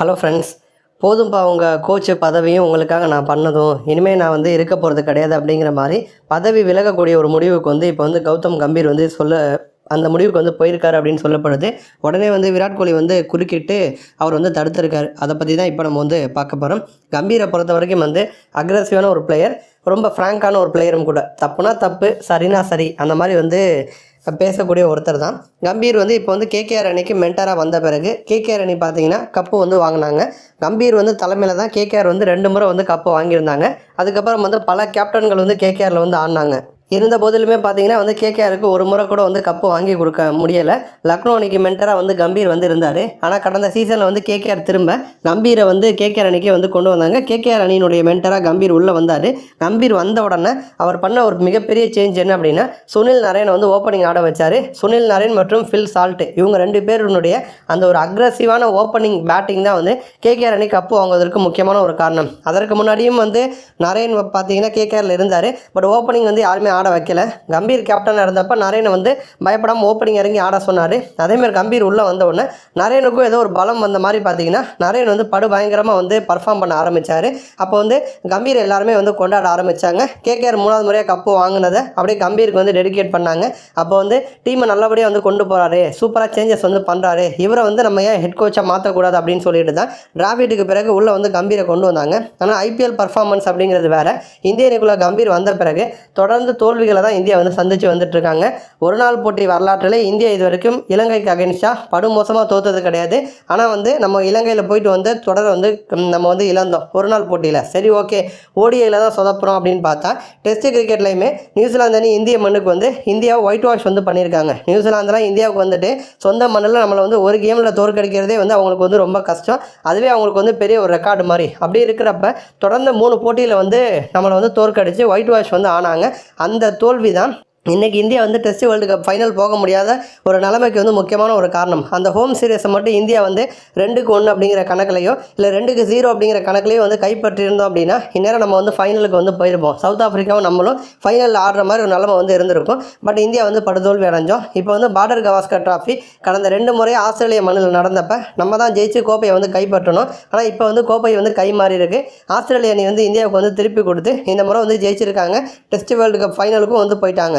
Hello friends போதும்ப்பா உங்கள் coach பதவியும் உங்களுக்காக நான் பண்ணதும். இனிமேல் நான் வந்து இருக்க போகிறது கிடையாது அப்படிங்கிற மாதிரி பதவி விலகக்கூடிய ஒரு முடிவுக்கு வந்து இப்போ வந்து கௌதம் கம்பீர் வந்து சொல்ல அந்த முடிவுக்கு வந்து போயிருக்காரு அப்படின்னு சொல்லப்படுது. உடனே வந்து விராட் கோலி வந்து குறுக்கிட்டு அவர் வந்து தடுத்திருக்காரு. அதை பற்றி தான் இப்போ நம்ம வந்து பார்க்க போகிறோம் கம்பீரை பொறுத்த வரைக்கும் வந்து அக்ரஸிவான ஒரு பிளேயர் ரொம்ப ஃப்ராங்கான ஒரு பிளேயரும் கூட. தப்புனா தப்பு சரினா சரி. அந்த மாதிரி வந்து பேசக்கூடிய ஒருத்தர் தான். கம்பீர் வந்து இப்போ வந்து கேகேஆர் அணிக்கு மென்டராக வந்த பிறகு கேகேஆர் அணி பார்த்தீங்கன்னா கப்பு வந்து வாங்கினாங்க. கம்பீர் வந்து தலைமையில் தான் கேகேஆர் வந்து ரெண்டு முறை வந்து கப்பு வாங்கியிருந்தாங்க. அதுக்கப்புறம் வந்து பல கேப்டன்கள் வந்து கேகேஆரில் வந்து ஆடினாங்க. இருந்த போதிலுமே பார்த்தீங்கன்னா வந்து கேகேஆருக்கு ஒரு முறை கூட வந்து கப்பு வாங்கி கொடுக்க முடியலை. லக்னோ அன்னைக்கு மென்டராக வந்து கம்பீர் வந்து இருந்தார். ஆனால் கடந்த சீசனில் வந்து கேகேஆர் திரும்ப கம்பீரை வந்து கேகேஆர் அணிக்கே வந்து கொண்டு வந்தாங்க. கேகேஆர் அணியினுடைய மென்டராக கம்பீர் உள்ளே வந்தார். கம்பீர் வந்த உடனே அவர் பண்ண ஒரு மிகப்பெரிய சேஞ்ச் என்ன அப்படின்னா சுனில் நரேனை வந்து ஓப்பனிங் ஆட வச்சார். சுனில் நரேன் மற்றும் ஃபில் சால்ட் இவங்க ரெண்டு பேருனுடைய அந்த ஒரு அக்ரஸிவான ஓப்பனிங் பேட்டிங் தான் வந்து கேகேஆர் அணி கப்பு வாங்குவதற்கு முக்கியமான ஒரு காரணம். அதற்கு முன்னாடியும் வந்து நரேன் பார்த்தீங்கன்னா கேகேஆரில் இருந்தார். பட் ஓப்பனிங் வந்து யாருமே ஆட வைக்கல. கம்பீர் கேப்டன் இருந்தப்போ நரேனை வந்து பயப்படாமல் ஓப்பனிங் இறங்கி ஆட சொன்னார். அதேமாதிரி கம்பீர் உள்ளே வந்த உடனே நரேனுக்கும் ஏதோ ஒரு பலம் வந்த மாதிரி பார்த்தீங்கன்னா நரேன் வந்து படு பயங்கரமாக வந்து பர்ஃபார்ம் பண்ண ஆரம்பித்தார் அப்போ வந்து கம்பீர் எல்லாருமே வந்து கொண்டாட ஆரம்பித்தாங்க கேகேஆர் மூணாவது முறையாக கப்பு வாங்கினதை அப்படியே கம்பீருக்கு வந்து டெடிகேட் பண்ணாங்க. அப்போ வந்து டீமை நல்லபடியாக வந்து கொண்டு போகிறாரு சூப்பராக சேஞ்சஸ் வந்து பண்ணுறாரு இவரை வந்து நம்ம ஏன் ஹெட் கோச்சாக மாற்றக்கூடாது அப்படின்னு சொல்லிட்டு தான் டிராவிட்டுக்கு பிறகு உள்ளே வந்து கம்பீரை கொண்டு வந்தாங்க. ஆனால் ஐபிஎல் பர்ஃபார்மன்ஸ் அப்படிங்கிறது வேறு. இந்திய அணிக்குள்ள கம்பீர் வந்த பிறகு தொடர்ந்து தோல்விகளை தான் இந்தியா வந்து சந்திச்சு வந்துட்டு இருக்காங்க ஒரு நாள் போட்டி வரலாற்றில் இந்தியா இது வரைக்கும் இலங்கைக்கு அகென்ஸ்டாக படுமோசமாக தோத்தது கிடையாது. ஆனால் வந்து நம்ம இலங்கையில் போயிட்டு வந்து தொடர வந்து நம்ம வந்து இழந்தோம். ஒரு நாள் போட்டியில். சரி ஓகே. ஓடிஐயில் தான் சொதப்புறோம் அப்படின்னு பார்த்தா டெஸ்ட் கிரிக்கெட்லையுமே நியூசிலாந்து அணி இந்திய மண்ணுக்கு வந்து இந்தியாவை ஒயிட் வாஷ் வந்து பண்ணியிருக்காங்க. நியூசிலாந்துலாம் இந்தியாவுக்கு வந்துட்டு சொந்த மண்ணில் நம்மளை வந்து ஒரு கேமில் தோற்கடிக்கிறதே வந்து அவங்களுக்கு வந்து ரொம்ப கஷ்டம். அதுவே அவங்களுக்கு வந்து பெரிய ஒரு ரெக்கார்டு மாதிரி. அப்படி இருக்கிறப்ப தொடர்ந்து மூணு போட்டியில் வந்து நம்மளை வந்து தோற்கடிச்சு ஒயிட் வாஷ் வந்து ஆனாங்க. அந்த தோல்வி தான் இன்றைக்கி இந்தியா வந்து டெஸ்ட் வேர்ல்டு கப் ஃபைனல் போக முடியாத ஒரு நிலைமைக்கு வந்து முக்கியமான ஒரு காரணம். அந்த ஹோம் சீரியஸை மட்டும் இந்தியா வந்து ரெண்டுக்கு ஒன்று அப்படிங்கிற கணக்குலையோ இல்லை ரெண்டுக்கு ஜீரோ அப்படிங்கிற கணக்குலையோ வந்து கைப்பற்றியிருந்தோம் அப்படின்னா இந்நேரம் நம்ம வந்து ஃபைனலுக்கு வந்து போயிருப்போம். சவுத் ஆஃப்ரிக்காவும் நம்மளும் ஃபைனலில் ஆடுற மாதிரி ஒரு நிலைமை வந்து இருந்திருக்கும். பட் இந்தியா வந்து படுதோல்வி அடைஞ்சோம். இப்போ வந்து பார்டர் கவாஸ்கர் ட்ராஃபி கடந்த ரெண்டு முறை ஆஸ்திரேலிய மண்ணில் நடந்தப்ப நம்ம தான் ஜெயிச்சு கோப்பையை வந்து கைப்பற்றணும். ஆனால் இப்போ வந்து கோப்பை வந்து கை மாறி இருக்கு. ஆஸ்திரேலிய அணி வந்து இந்தியாவுக்கு வந்து திருப்பி கொடுத்து இந்த முறை வந்து ஜெயிச்சிருக்காங்க. டெஸ்ட் வேர்ல்டு கப் ஃபைனலுக்கும் வந்து போயிட்டாங்க.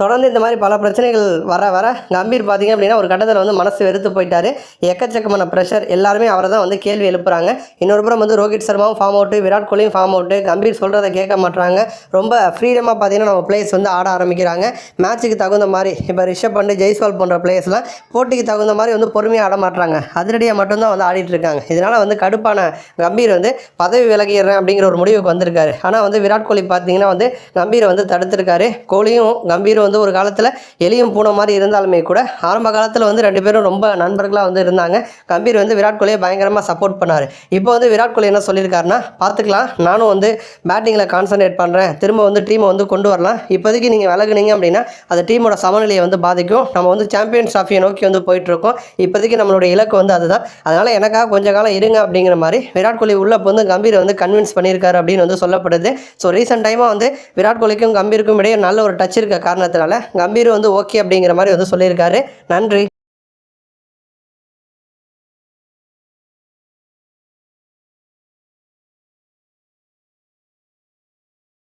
தொடர்ந்து இந்த மாதிரி பல பிரச்சனைகள் வர வர கம்பீர் பார்த்தீங்க அப்படின்னா ஒரு கட்டத்தில் வந்து மனசு வெறுத்து போயிட்டாரு. எக்கச்சக்கமான ப்ரெஷர் எல்லாருமே அவரை தான் வந்து கேள்வி எழுப்புறாங்க. இன்னொரு புறம் வந்து ரோஹித் சர்மாவும் ஃபார்ம் அவுட்டு விராட் கோலியும் ஃபார்ம் அவுட்டு கம்பீர் சொல்கிறத கேட்க மாட்டாங்க ரொம்ப ஃப்ரீடமாக பார்த்தீங்கன்னா நம்ம பிளேயர்ஸ் வந்து ஆட ஆரம்பிக்கிறாங்க. மேட்ச்சுக்கு தகுந்த மாதிரி இப்போ ரிஷப் பண்டு ஜெய்ஸ்வால் போன்ற பிளேயர்ஸ்லாம் போட்டிக்கு தகுந்த மாதிரி வந்து பொறுமையாக ஆட மாட்றாங்க. அதிரடியாக மட்டும்தான் வந்து ஆடிட்டு இருக்காங்க. இதனால் வந்து கடுப்பான கம்பீர் வந்து பதவி விலகிடுறேன் அப்படிங்கிற ஒரு முடிவுக்கு வந்திருக்காரு. ஆனால் வந்து விராட் கோலி பார்த்தீங்கன்னா வந்து கம்பீரை வந்து தடுத்திருக்காரு. கோலியும் கம்பீரும் வந்து ஒரு காலத்தில் எளியும் பூனை மாதிரி இருந்தாலுமே கூட ஆரம்ப காலத்தில் வந்து ரெண்டு பேரும் ரொம்ப நண்பர்களாக வந்து இருந்தாங்க. கம்பீர் வந்து விராட் கோலியை பயங்கரமாக சப்போர்ட் பண்ணார். இப்போ வந்து விராட் கோலி என்ன சொல்லியிருக்காருன்னா பார்த்துக்கலாம் நானும் வந்து பேட்டிங்கில் கான்சன்ட்ரேட் பண்ணுறேன் திரும்ப வந்து டீமை வந்து கொண்டு வரலாம். இப்போதைக்கு நீங்கள் விலகுனீங்க அப்படின்னா அது டீமோட சமநிலையை வந்து பாதிக்கும். நம்ம வந்து சாம்பியன்ஸ் ட்ராஃபியை நோக்கி வந்து போயிட்டுருக்கோம். இப்போதைக்கு நம்மளுடைய இலக்கு வந்து அதுதான். அதனால் எனக்காக கொஞ்ச காலம் இருங்க அப்படிங்கிற மாதிரி விராட் கோலி உள்ளே வந்து கம்பீர் வந்து கன்வின்ஸ் பண்ணியிருக்காரு அப்படின்னு வந்து சொல்லப்படுது. ஸோ ரீசெண்ட் டைமாக வந்து விராட் கோலிக்கும் கம்பீருக்கும் இடையே நல்ல ஒரு டச் இருக்க காரணத்தினால கம்பீர் வந்து ஓகே அப்படிங்கிற மாதிரி வந்து சொல்லியிருக்காரு. நன்றி.